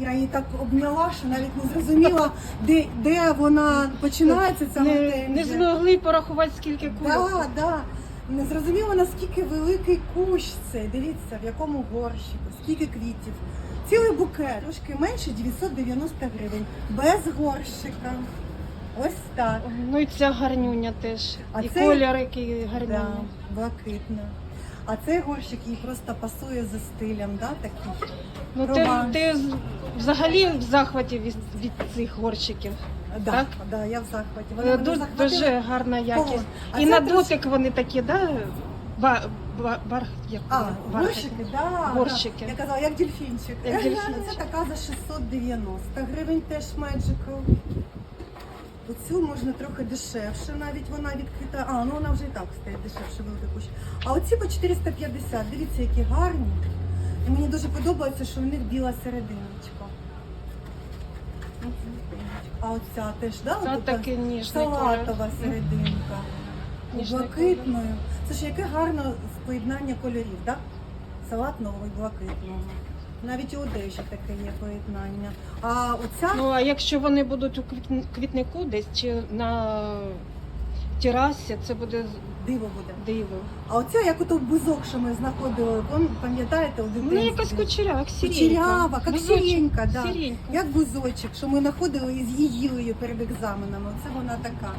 Я її так обняла, що навіть не зрозуміла, де, де вона починається ця Не, не змогли порахувати, скільки кульок. Да, да. Не зрозуміло, наскільки великий кущ цей. Дивіться, в якому горщику, скільки квітів. Цілий букет, трошки менше 990 гривень. Без горщика. Ось так. Ну і ця гарнюня теж. А і це- колір який Да, блакитна. А цей горщик їй просто пасує за стилем, да, такий. Ну ти, ти з- взагалі в захваті від, від цих горщиків. Да, Так? да, я в захваті. Е, Вона мене ду- захватила. Дуже гарна якість. А і це на трошки- дотик вони такі, да? Ба, ба, бар, як А, вони? Бархатні. горщики, да, Горщики. Да. Я казала, як дельфінчик. Як дельфінчик. Це така за 690 гривень теж Magical. Оцю можна трохи дешевше, навіть вона відкрита. А, ну вона вже і так стоїть дешевше велика кущ. А оці по 450. Дивіться, які гарні. І мені дуже подобається, що в них біла серединочка. А оця теж, да? Це такий ніжний колір. салатова серединка. Ніжний Блакитною. Це ж яке гарне поєднання кольорів, так? Салатного і блакитного. Навіть у одежі таке є поєднання. А оця Ну а якщо вони будуть у квіт- квітнику десь чи на терасі, це буде диво буде. диво. А оця, як ото бузок, що ми знаходили, пам- пам'ятаєте, у Ну дитинстві? якась кучеряк, сіренька. Кучерява, як Бузочок, сіренька, да. сіренька. Як бузочок, що ми знаходили і з її перед екзаменами. Оце вона така.